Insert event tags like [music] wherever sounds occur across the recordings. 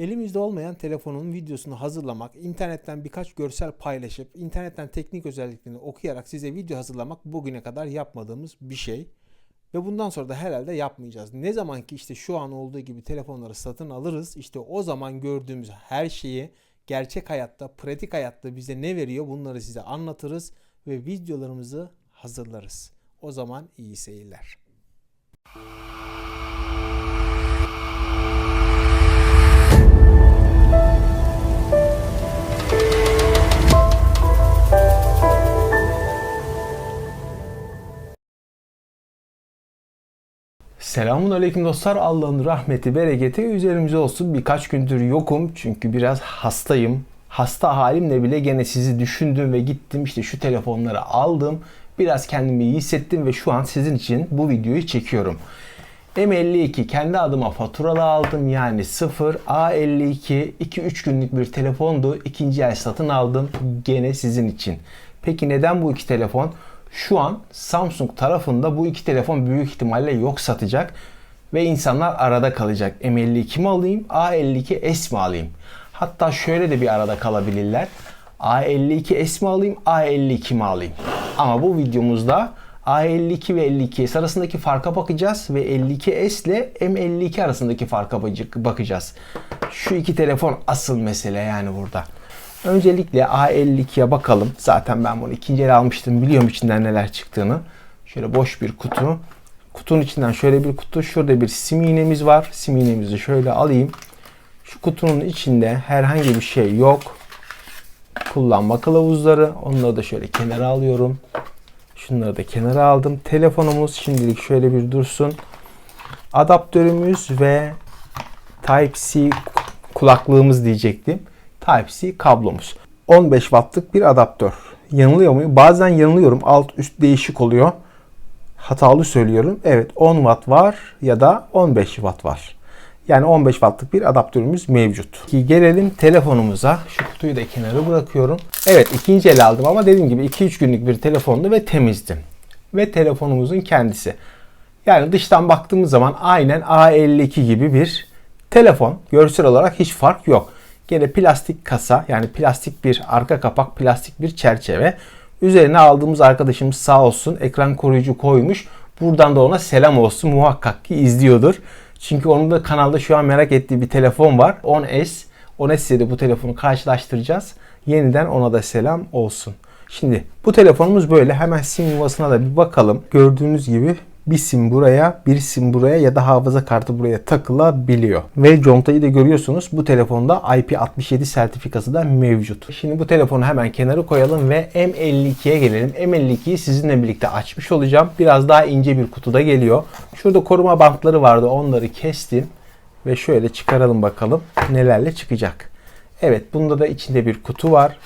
Elimizde olmayan telefonun videosunu hazırlamak, internetten birkaç görsel paylaşıp, internetten teknik özelliklerini okuyarak size video hazırlamak bugüne kadar yapmadığımız bir şey. Ve bundan sonra da herhalde yapmayacağız. Ne zaman ki işte şu an olduğu gibi telefonları satın alırız, işte o zaman gördüğümüz her şeyi gerçek hayatta, pratik hayatta bize ne veriyor bunları size anlatırız ve videolarımızı hazırlarız. O zaman iyi seyirler. Selamun aleyküm dostlar. Allah'ın rahmeti, bereketi üzerimize olsun. Birkaç gündür yokum çünkü biraz hastayım. Hasta halimle bile gene sizi düşündüm ve gittim işte şu telefonları aldım. Biraz kendimi iyi hissettim ve şu an sizin için bu videoyu çekiyorum. M52 kendi adıma faturalı aldım yani 0 A52 2-3 günlük bir telefondu. İkinci el satın aldım gene sizin için. Peki neden bu iki telefon? Şu an Samsung tarafında bu iki telefon büyük ihtimalle yok satacak ve insanlar arada kalacak. M52 mi alayım, A52s mi alayım? Hatta şöyle de bir arada kalabilirler. A52s mi alayım, A52 mi alayım? Ama bu videomuzda A52 ve 52S arasındaki farka bakacağız ve 52S ile M52 arasındaki farka bakacağız. Şu iki telefon asıl mesele yani burada. Öncelikle A52'ye bakalım. Zaten ben bunu ikinci el almıştım. Biliyorum içinden neler çıktığını. Şöyle boş bir kutu. Kutunun içinden şöyle bir kutu. Şurada bir sim iğnemiz var. Sim iğnemizi şöyle alayım. Şu kutunun içinde herhangi bir şey yok. Kullanma kılavuzları. Onları da şöyle kenara alıyorum. Şunları da kenara aldım. Telefonumuz şimdilik şöyle bir dursun. Adaptörümüz ve Type-C kulaklığımız diyecektim. Type-C kablomuz. 15 wattlık bir adaptör. Yanılıyor muyum? Bazen yanılıyorum. Alt üst değişik oluyor. Hatalı söylüyorum. Evet 10 watt var ya da 15 watt var. Yani 15 wattlık bir adaptörümüz mevcut. Ki gelelim telefonumuza. Şu kutuyu da kenara bırakıyorum. Evet ikinci el aldım ama dediğim gibi 2-3 günlük bir telefondu ve temizdi. Ve telefonumuzun kendisi. Yani dıştan baktığımız zaman aynen A52 gibi bir telefon. Görsel olarak hiç fark yok. Gene plastik kasa yani plastik bir arka kapak, plastik bir çerçeve. Üzerine aldığımız arkadaşımız sağ olsun ekran koruyucu koymuş. Buradan da ona selam olsun muhakkak ki izliyordur. Çünkü onun da kanalda şu an merak ettiği bir telefon var. 10S. 10S ile de bu telefonu karşılaştıracağız. Yeniden ona da selam olsun. Şimdi bu telefonumuz böyle. Hemen sim yuvasına da bir bakalım. Gördüğünüz gibi bir sim buraya, bir sim buraya ya da hafıza kartı buraya takılabiliyor. Ve contayı da görüyorsunuz. Bu telefonda IP67 sertifikası da mevcut. Şimdi bu telefonu hemen kenara koyalım ve M52'ye gelelim. M52'yi sizinle birlikte açmış olacağım. Biraz daha ince bir kutuda geliyor. Şurada koruma bantları vardı. Onları kestim. Ve şöyle çıkaralım bakalım nelerle çıkacak. Evet bunda da içinde bir kutu var.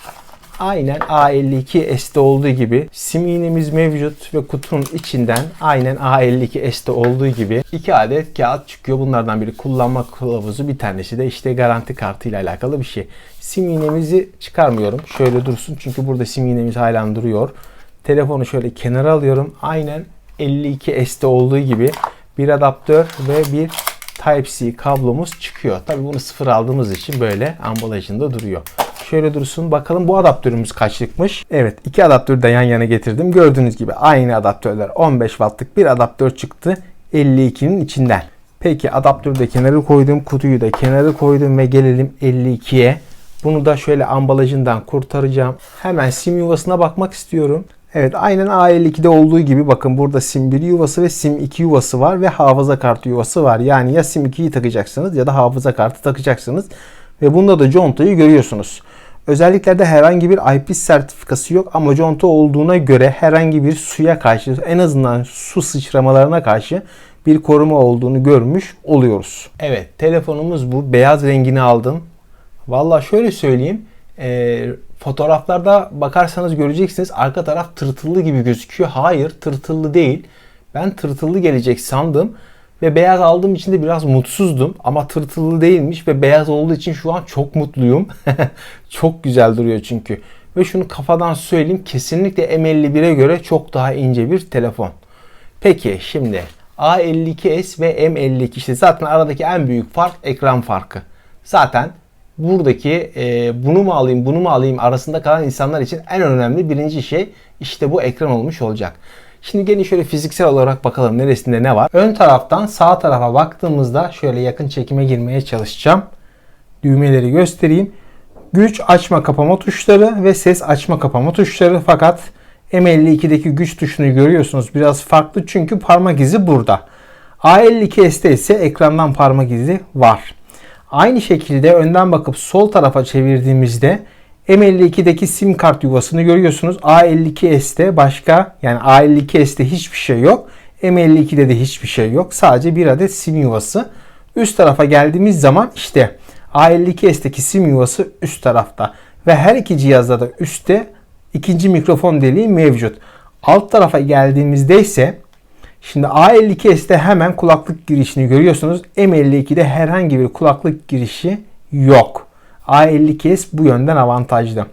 Aynen A52S'te olduğu gibi sim iğnemiz mevcut ve kutunun içinden aynen A52S'te olduğu gibi iki adet kağıt çıkıyor. Bunlardan biri kullanma kılavuzu bir tanesi de işte garanti kartı ile alakalı bir şey. Sim iğnemizi çıkarmıyorum. Şöyle dursun çünkü burada sim iğnemiz hala duruyor. Telefonu şöyle kenara alıyorum. Aynen 52S'te olduğu gibi bir adaptör ve bir Type-C kablomuz çıkıyor. Tabi bunu sıfır aldığımız için böyle ambalajında duruyor. Şöyle dursun bakalım bu adaptörümüz kaçlıkmış. Evet iki adaptörü de yan yana getirdim. Gördüğünüz gibi aynı adaptörler 15 wattlık bir adaptör çıktı 52'nin içinden. Peki adaptörü de kenara koydum. Kutuyu da kenara koydum ve gelelim 52'ye. Bunu da şöyle ambalajından kurtaracağım. Hemen sim yuvasına bakmak istiyorum. Evet aynen A52'de olduğu gibi bakın burada sim 1 yuvası ve sim 2 yuvası var ve hafıza kartı yuvası var. Yani ya sim 2'yi takacaksınız ya da hafıza kartı takacaksınız. Ve bunda da contayı görüyorsunuz. Özelliklerde herhangi bir IP sertifikası yok ama conta olduğuna göre herhangi bir suya karşı en azından su sıçramalarına karşı bir koruma olduğunu görmüş oluyoruz. Evet telefonumuz bu. Beyaz rengini aldım. Valla şöyle söyleyeyim. E, fotoğraflarda bakarsanız göreceksiniz arka taraf tırtıllı gibi gözüküyor. Hayır tırtıllı değil. Ben tırtıllı gelecek sandım. Ve beyaz aldığım için de biraz mutsuzdum. Ama tırtıllı değilmiş ve beyaz olduğu için şu an çok mutluyum. [laughs] çok güzel duruyor çünkü. Ve şunu kafadan söyleyeyim kesinlikle M51'e göre çok daha ince bir telefon. Peki şimdi A52s ve M52 işte zaten aradaki en büyük fark ekran farkı. Zaten buradaki e, bunu mu alayım bunu mu alayım arasında kalan insanlar için en önemli birinci şey işte bu ekran olmuş olacak. Şimdi gelin şöyle fiziksel olarak bakalım neresinde ne var. Ön taraftan sağ tarafa baktığımızda şöyle yakın çekime girmeye çalışacağım. Düğmeleri göstereyim. Güç açma kapama tuşları ve ses açma kapama tuşları fakat M52'deki güç tuşunu görüyorsunuz. Biraz farklı çünkü parmak izi burada. A52S'te ise ekrandan parmak izi var. Aynı şekilde önden bakıp sol tarafa çevirdiğimizde M52'deki sim kart yuvasını görüyorsunuz. A52S'te başka yani A52S'te hiçbir şey yok. M52'de de hiçbir şey yok. Sadece bir adet sim yuvası. Üst tarafa geldiğimiz zaman işte A52S'teki sim yuvası üst tarafta. Ve her iki cihazda da üstte ikinci mikrofon deliği mevcut. Alt tarafa geldiğimizde ise şimdi A52S'te hemen kulaklık girişini görüyorsunuz. M52'de herhangi bir kulaklık girişi yok. A52S bu yönden avantajlı.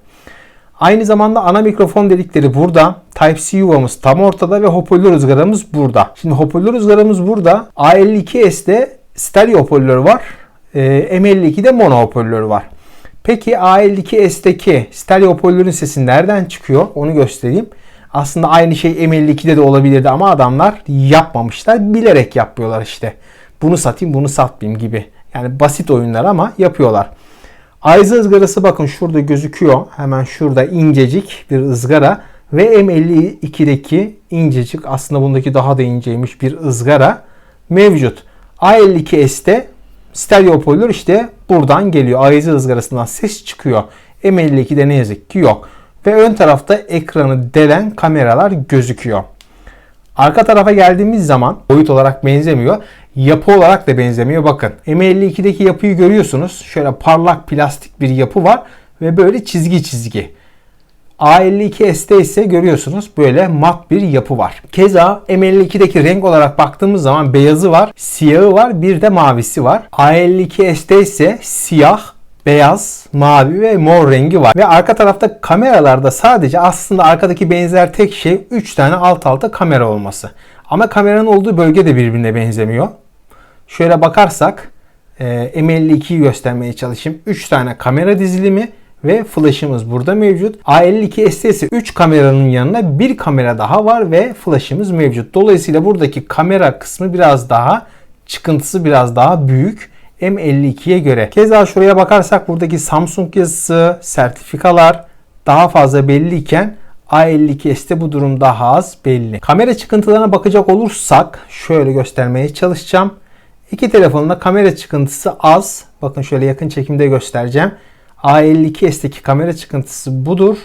Aynı zamanda ana mikrofon delikleri burada. Type-C yuvamız tam ortada ve hoparlör ızgaramız burada. Şimdi hoparlör ızgaramız burada. A52S'de stereo hoparlör var. Ee, M52'de mono hoparlör var. Peki A52S'teki stereo hoparlörün sesi nereden çıkıyor? Onu göstereyim. Aslında aynı şey M52'de de olabilirdi ama adamlar yapmamışlar. Bilerek yapıyorlar işte. Bunu satayım bunu satmayayım gibi. Yani basit oyunlar ama yapıyorlar. Ayza ızgarası bakın şurada gözüküyor. Hemen şurada incecik bir ızgara. Ve M52'deki incecik aslında bundaki daha da inceymiş bir ızgara mevcut. A52S'te stereo hoparlör işte buradan geliyor. Ayza ızgarasından ses çıkıyor. M52'de ne yazık ki yok. Ve ön tarafta ekranı delen kameralar gözüküyor. Arka tarafa geldiğimiz zaman boyut olarak benzemiyor. Yapı olarak da benzemiyor. Bakın M52'deki yapıyı görüyorsunuz. Şöyle parlak plastik bir yapı var ve böyle çizgi çizgi. A52S'te ise görüyorsunuz böyle mat bir yapı var. Keza M52'deki renk olarak baktığımız zaman beyazı var, siyahı var, bir de mavisi var. A52S'te ise siyah, beyaz, mavi ve mor rengi var. Ve arka tarafta kameralarda sadece aslında arkadaki benzer tek şey 3 tane alt alta kamera olması. Ama kameranın olduğu bölge de birbirine benzemiyor. Şöyle bakarsak e, M52'yi göstermeye çalışayım. 3 tane kamera dizilimi ve flash'ımız burada mevcut. A52S'te ise 3 kameranın yanına bir kamera daha var ve flash'ımız mevcut. Dolayısıyla buradaki kamera kısmı biraz daha çıkıntısı biraz daha büyük. M52'ye göre. Keza şuraya bakarsak buradaki Samsung yazısı, sertifikalar daha fazla belliyken A52S'te bu durum daha az belli. Kamera çıkıntılarına bakacak olursak şöyle göstermeye çalışacağım. İki telefonunda kamera çıkıntısı az. Bakın şöyle yakın çekimde göstereceğim. A52S'teki kamera çıkıntısı budur.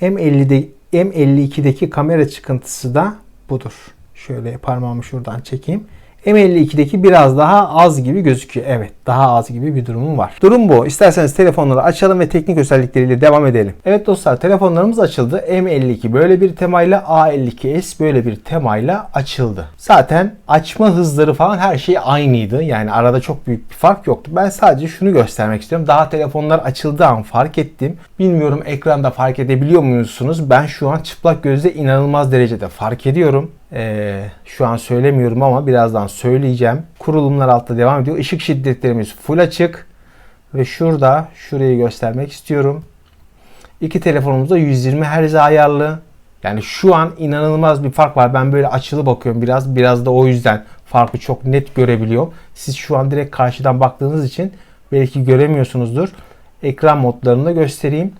M50'de M52'deki kamera çıkıntısı da budur. Şöyle parmağımı şuradan çekeyim. M52'deki biraz daha az gibi gözüküyor. Evet daha az gibi bir durumum var. Durum bu. İsterseniz telefonları açalım ve teknik özellikleriyle devam edelim. Evet dostlar telefonlarımız açıldı. M52 böyle bir temayla A52s böyle bir temayla açıldı. Zaten açma hızları falan her şey aynıydı. Yani arada çok büyük bir fark yoktu. Ben sadece şunu göstermek istiyorum. Daha telefonlar açıldığı an fark ettim. Bilmiyorum ekranda fark edebiliyor musunuz? Ben şu an çıplak gözle inanılmaz derecede fark ediyorum. Ee, şu an söylemiyorum ama birazdan söyleyeceğim. Kurulumlar altta devam ediyor. Işık şiddetlerimiz full açık. Ve şurada şurayı göstermek istiyorum. İki telefonumuzda 120 Hz ayarlı. Yani şu an inanılmaz bir fark var. Ben böyle açılı bakıyorum biraz. Biraz da o yüzden farkı çok net görebiliyorum. Siz şu an direkt karşıdan baktığınız için belki göremiyorsunuzdur. Ekran modlarını da göstereyim.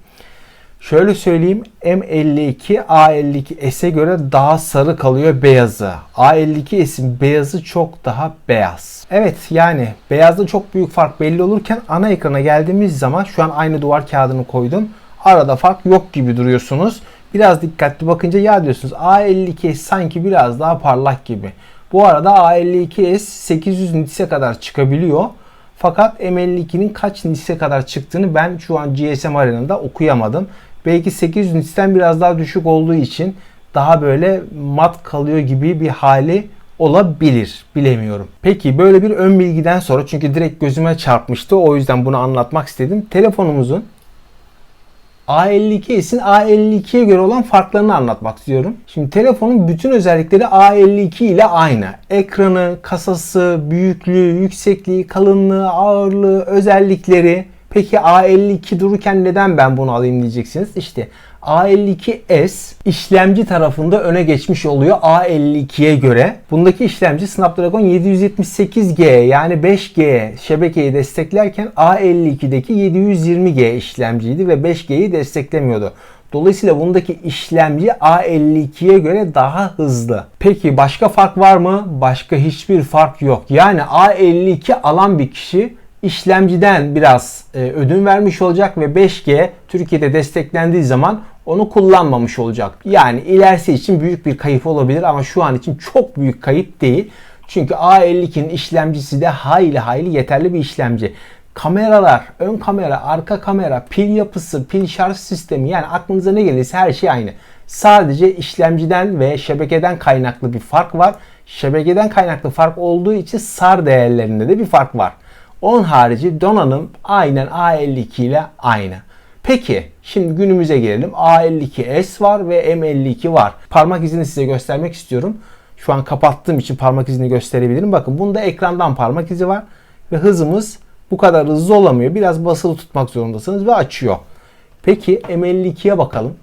Şöyle söyleyeyim M52 A52S'e göre daha sarı kalıyor beyazı. A52S'in beyazı çok daha beyaz. Evet yani beyazda çok büyük fark belli olurken ana ekrana geldiğimiz zaman şu an aynı duvar kağıdını koydum. Arada fark yok gibi duruyorsunuz. Biraz dikkatli bakınca ya diyorsunuz A52S sanki biraz daha parlak gibi. Bu arada A52S 800 nits'e kadar çıkabiliyor. Fakat M52'nin kaç nits'e kadar çıktığını ben şu an GSM Arena'da okuyamadım. Belki 800 nits'ten biraz daha düşük olduğu için daha böyle mat kalıyor gibi bir hali olabilir. Bilemiyorum. Peki böyle bir ön bilgiden sonra çünkü direkt gözüme çarpmıştı. O yüzden bunu anlatmak istedim. Telefonumuzun A52s'in A52'ye göre olan farklarını anlatmak istiyorum. Şimdi telefonun bütün özellikleri A52 ile aynı. Ekranı, kasası, büyüklüğü, yüksekliği, kalınlığı, ağırlığı, özellikleri. Peki A52 dururken neden ben bunu alayım diyeceksiniz. İşte A52s işlemci tarafında öne geçmiş oluyor A52'ye göre. Bundaki işlemci Snapdragon 778G yani 5G şebekeyi desteklerken A52'deki 720G işlemciydi ve 5G'yi desteklemiyordu. Dolayısıyla bundaki işlemci A52'ye göre daha hızlı. Peki başka fark var mı? Başka hiçbir fark yok. Yani A52 alan bir kişi işlemciden biraz e, ödün vermiş olacak ve 5G Türkiye'de desteklendiği zaman onu kullanmamış olacak. Yani ilerisi için büyük bir kayıp olabilir ama şu an için çok büyük kayıp değil. Çünkü A52'nin işlemcisi de hayli hayli yeterli bir işlemci. Kameralar, ön kamera, arka kamera, pil yapısı, pil şarj sistemi yani aklınıza ne gelirse her şey aynı. Sadece işlemciden ve şebekeden kaynaklı bir fark var. Şebekeden kaynaklı fark olduğu için SAR değerlerinde de bir fark var. Onun harici donanım aynen A52 ile aynı. Peki şimdi günümüze gelelim. A52s var ve M52 var. Parmak izini size göstermek istiyorum. Şu an kapattığım için parmak izini gösterebilirim. Bakın bunda ekrandan parmak izi var. Ve hızımız bu kadar hızlı olamıyor. Biraz basılı tutmak zorundasınız ve açıyor. Peki M52'ye bakalım.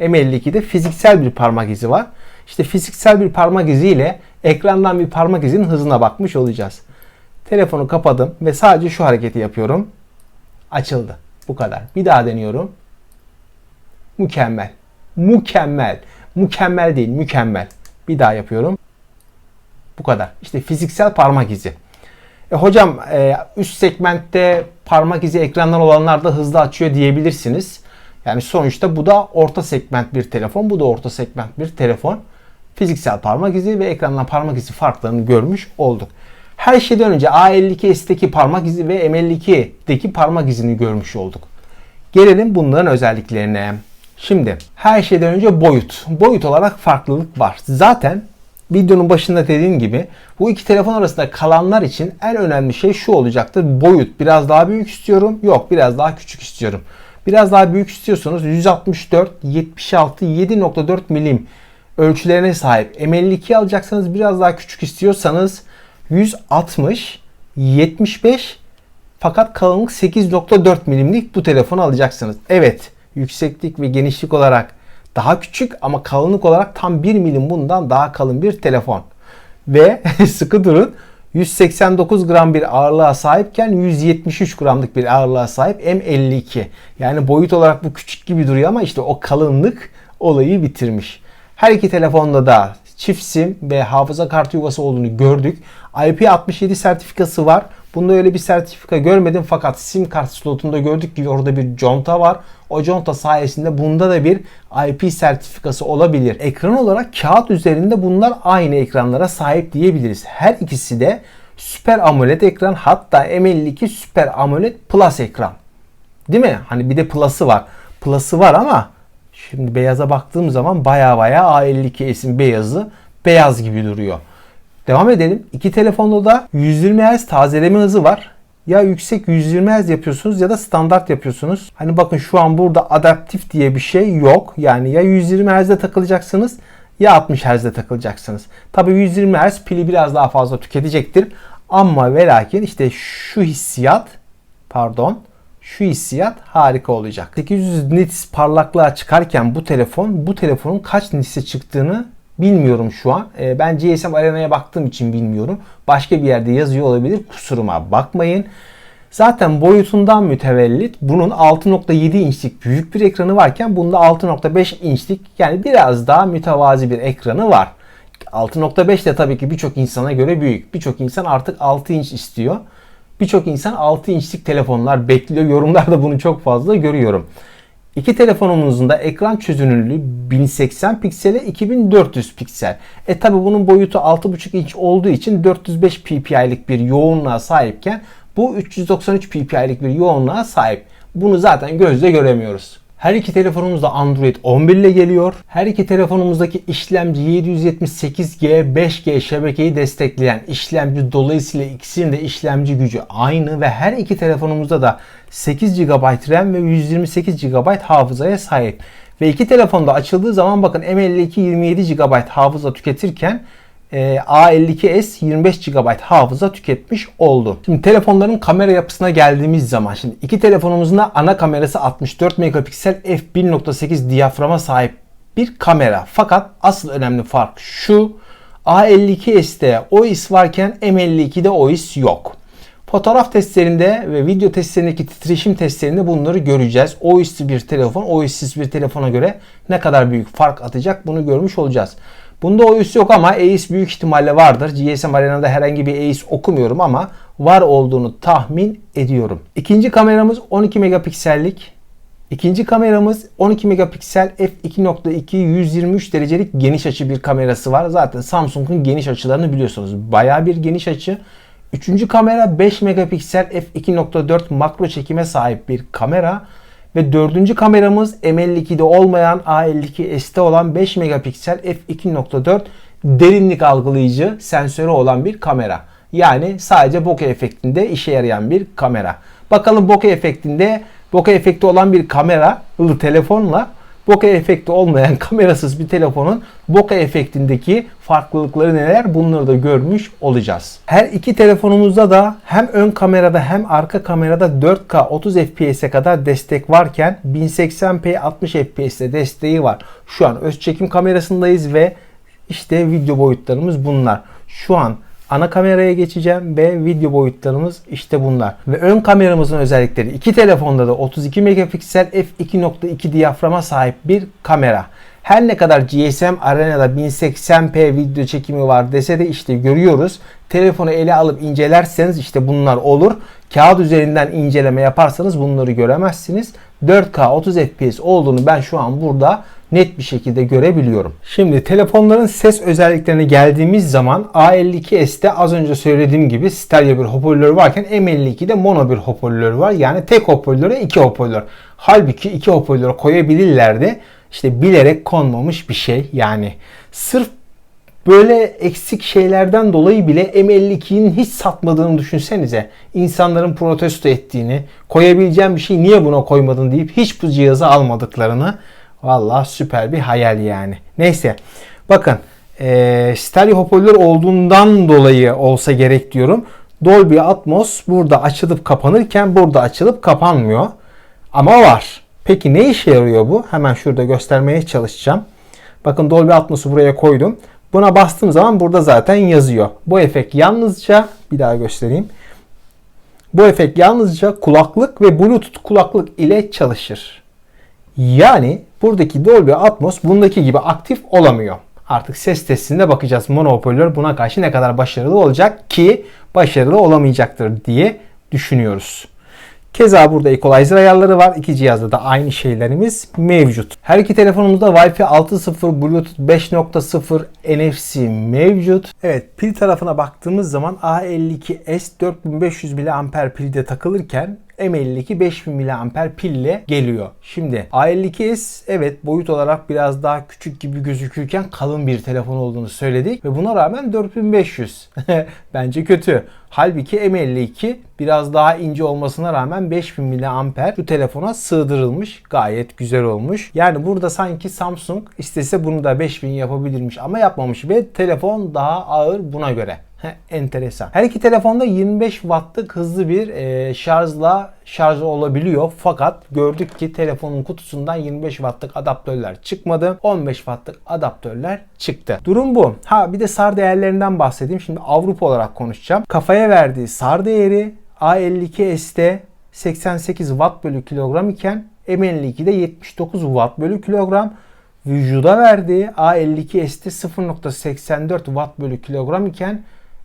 M52'de fiziksel bir parmak izi var. İşte fiziksel bir parmak izi ile ekrandan bir parmak izinin hızına bakmış olacağız. Telefonu kapadım ve sadece şu hareketi yapıyorum. Açıldı. Bu kadar. Bir daha deniyorum. Mükemmel. Mükemmel. Mükemmel değil, mükemmel. Bir daha yapıyorum. Bu kadar. İşte fiziksel parmak izi. E hocam e, üst segmentte parmak izi ekrandan olanlar da hızlı açıyor diyebilirsiniz. Yani sonuçta bu da orta segment bir telefon. Bu da orta segment bir telefon. Fiziksel parmak izi ve ekrandan parmak izi farklarını görmüş olduk. Her şeyden önce A52S'teki parmak izi ve M52'deki parmak izini görmüş olduk. Gelelim bunların özelliklerine. Şimdi her şeyden önce boyut. Boyut olarak farklılık var. Zaten videonun başında dediğim gibi bu iki telefon arasında kalanlar için en önemli şey şu olacaktır. Boyut biraz daha büyük istiyorum. Yok biraz daha küçük istiyorum. Biraz daha büyük istiyorsanız 164 76 7.4 milim ölçülerine sahip M52 alacaksanız biraz daha küçük istiyorsanız 160 75 fakat kalınlık 8.4 milimlik bu telefonu alacaksınız. Evet yükseklik ve genişlik olarak daha küçük ama kalınlık olarak tam 1 milim bundan daha kalın bir telefon. Ve [laughs] sıkı durun 189 gram bir ağırlığa sahipken 173 gramlık bir ağırlığa sahip M52. Yani boyut olarak bu küçük gibi duruyor ama işte o kalınlık olayı bitirmiş. Her iki telefonda da çift sim ve hafıza kartı yuvası olduğunu gördük. IP67 sertifikası var. Bunda öyle bir sertifika görmedim fakat sim kart slotunda gördük ki orada bir conta var. O conta sayesinde bunda da bir IP sertifikası olabilir. Ekran olarak kağıt üzerinde bunlar aynı ekranlara sahip diyebiliriz. Her ikisi de Super AMOLED ekran hatta M52 Super AMOLED Plus ekran. Değil mi? Hani bir de Plus'ı var. Plus'ı var ama şimdi beyaza baktığım zaman baya baya A52s'in beyazı beyaz gibi duruyor. Devam edelim. İki telefonda da 120 Hz tazeleme hızı var. Ya yüksek 120 Hz yapıyorsunuz ya da standart yapıyorsunuz. Hani bakın şu an burada adaptif diye bir şey yok. Yani ya 120 Hz'de takılacaksınız ya 60 Hz'de takılacaksınız. Tabii 120 Hz pili biraz daha fazla tüketecektir. Ama ve lakin işte şu hissiyat pardon şu hissiyat harika olacak. 800 nits parlaklığa çıkarken bu telefon bu telefonun kaç nits'e çıktığını Bilmiyorum şu an. E, ben GSM Arena'ya baktığım için bilmiyorum. Başka bir yerde yazıyor olabilir. Kusuruma bakmayın. Zaten boyutundan mütevellit bunun 6.7 inçlik büyük bir ekranı varken bunda 6.5 inçlik yani biraz daha mütevazi bir ekranı var. 6.5 de tabii ki birçok insana göre büyük. Birçok insan artık 6 inç istiyor. Birçok insan 6 inçlik telefonlar bekliyor. Yorumlarda bunu çok fazla görüyorum. İki telefonumuzun da ekran çözünürlüğü 1080 piksele 2400 piksel. E tabi bunun boyutu 6.5 inç olduğu için 405 ppi'lik bir yoğunluğa sahipken bu 393 ppi'lik bir yoğunluğa sahip. Bunu zaten gözle göremiyoruz. Her iki telefonumuz da Android 11 ile geliyor. Her iki telefonumuzdaki işlemci 778G 5G şebekeyi destekleyen işlemci dolayısıyla ikisinin de işlemci gücü aynı ve her iki telefonumuzda da 8 GB RAM ve 128 GB hafızaya sahip. Ve iki telefonda açıldığı zaman bakın M52 27 GB hafıza tüketirken A52s 25 GB hafıza tüketmiş oldu. Şimdi telefonların kamera yapısına geldiğimiz zaman şimdi iki telefonumuzun da ana kamerası 64 megapiksel f1.8 diyaframa sahip bir kamera. Fakat asıl önemli fark şu. A52s'te OIS varken M52'de OIS yok. Fotoğraf testlerinde ve video testlerindeki titreşim testlerinde bunları göreceğiz. OIS'li bir telefon, OIS'siz bir telefona göre ne kadar büyük fark atacak bunu görmüş olacağız. Bunda OIS yok ama EIS büyük ihtimalle vardır. GSM Arena'da herhangi bir EIS okumuyorum ama var olduğunu tahmin ediyorum. İkinci kameramız 12 megapiksellik. İkinci kameramız 12 megapiksel f2.2 123 derecelik geniş açı bir kamerası var. Zaten Samsung'un geniş açılarını biliyorsunuz. Baya bir geniş açı. Üçüncü kamera 5 megapiksel f2.4 makro çekime sahip bir kamera. Ve dördüncü kameramız M52'de olmayan A52s'te olan 5 megapiksel f2.4 derinlik algılayıcı sensörü olan bir kamera. Yani sadece bokeh efektinde işe yarayan bir kamera. Bakalım bokeh efektinde bokeh efekti olan bir kameralı telefonla bokeh efekti olmayan [laughs] kamerasız bir telefonun bokeh efektindeki farklılıkları neler bunları da görmüş olacağız. Her iki telefonumuzda da hem ön kamerada hem arka kamerada 4K 30 FPS'e kadar destek varken 1080p 60 FPS'te desteği var. Şu an öz çekim kamerasındayız ve işte video boyutlarımız bunlar. Şu an ana kameraya geçeceğim ve video boyutlarımız işte bunlar. Ve ön kameramızın özellikleri iki telefonda da 32 megapiksel f2.2 diyaframa sahip bir kamera. Her ne kadar GSM Arena'da 1080p video çekimi var dese de işte görüyoruz. Telefonu ele alıp incelerseniz işte bunlar olur. Kağıt üzerinden inceleme yaparsanız bunları göremezsiniz. 4K 30 FPS olduğunu ben şu an burada net bir şekilde görebiliyorum. Şimdi telefonların ses özelliklerine geldiğimiz zaman A52s'te az önce söylediğim gibi stereo bir hoparlör varken M52'de mono bir hoparlör var. Yani tek hoparlöre iki hoparlör. Halbuki iki hoparlör koyabilirlerdi. İşte bilerek konmamış bir şey. Yani sırf böyle eksik şeylerden dolayı bile M52'nin hiç satmadığını düşünsenize. İnsanların protesto ettiğini, koyabileceğim bir şey niye buna koymadın deyip hiç bu cihazı almadıklarını Valla süper bir hayal yani. Neyse. Bakın e, stereo hoparlör olduğundan dolayı olsa gerek diyorum. Dolby Atmos burada açılıp kapanırken burada açılıp kapanmıyor. Ama var. Peki ne işe yarıyor bu? Hemen şurada göstermeye çalışacağım. Bakın Dolby Atmos'u buraya koydum. Buna bastığım zaman burada zaten yazıyor. Bu efekt yalnızca bir daha göstereyim. Bu efekt yalnızca kulaklık ve Bluetooth kulaklık ile çalışır. Yani buradaki Dolby Atmos bundaki gibi aktif olamıyor. Artık ses testinde bakacağız mono hoparlör buna karşı ne kadar başarılı olacak ki başarılı olamayacaktır diye düşünüyoruz. Keza burada equalizer ayarları var. İki cihazda da aynı şeylerimiz mevcut. Her iki telefonumuzda Wi-Fi 6.0, Bluetooth 5.0, NFC mevcut. Evet pil tarafına baktığımız zaman A52s 4500 mAh pilde takılırken M52 5000 mAh pille geliyor. Şimdi A52s evet boyut olarak biraz daha küçük gibi gözükürken kalın bir telefon olduğunu söyledik ve buna rağmen 4500. [laughs] Bence kötü. Halbuki M52 biraz daha ince olmasına rağmen 5000 mAh bu telefona sığdırılmış. Gayet güzel olmuş. Yani burada sanki Samsung istese bunu da 5000 yapabilirmiş ama yapmamış ve telefon daha ağır buna göre. Enteresan. Her iki telefonda 25 wattlık hızlı bir e, şarjla şarj olabiliyor. Fakat gördük ki telefonun kutusundan 25 wattlık adaptörler çıkmadı. 15 wattlık adaptörler çıktı. Durum bu. Ha bir de SAR değerlerinden bahsedeyim. Şimdi Avrupa olarak konuşacağım. Kafaya verdiği SAR değeri A52s'te 88 watt bölü kilogram iken M52'de 79 watt bölü kilogram. Vücuda verdiği A52s'te 0.84 watt bölü kilogram iken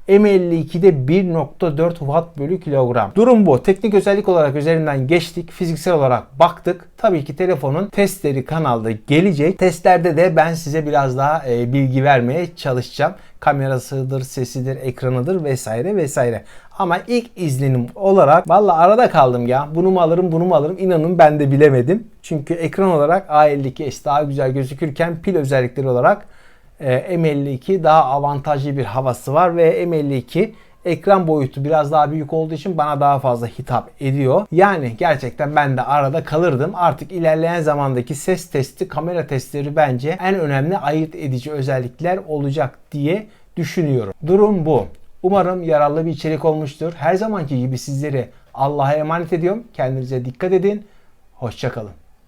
M52'de 1.4 watt bölü kilogram. Durum bu. Teknik özellik olarak üzerinden geçtik. Fiziksel olarak baktık. Tabii ki telefonun testleri kanalda gelecek. Testlerde de ben size biraz daha e, bilgi vermeye çalışacağım. Kamerasıdır, sesidir, ekranıdır vesaire vesaire. Ama ilk izlenim olarak valla arada kaldım ya. Bunu mu alırım bunu mu alırım inanın ben de bilemedim. Çünkü ekran olarak A52s daha güzel gözükürken pil özellikleri olarak M52 daha avantajlı bir havası var ve M52 ekran boyutu biraz daha büyük olduğu için bana daha fazla hitap ediyor. Yani gerçekten ben de arada kalırdım. Artık ilerleyen zamandaki ses testi, kamera testleri bence en önemli ayırt edici özellikler olacak diye düşünüyorum. Durum bu. Umarım yararlı bir içerik olmuştur. Her zamanki gibi sizleri Allah'a emanet ediyorum. Kendinize dikkat edin. Hoşçakalın.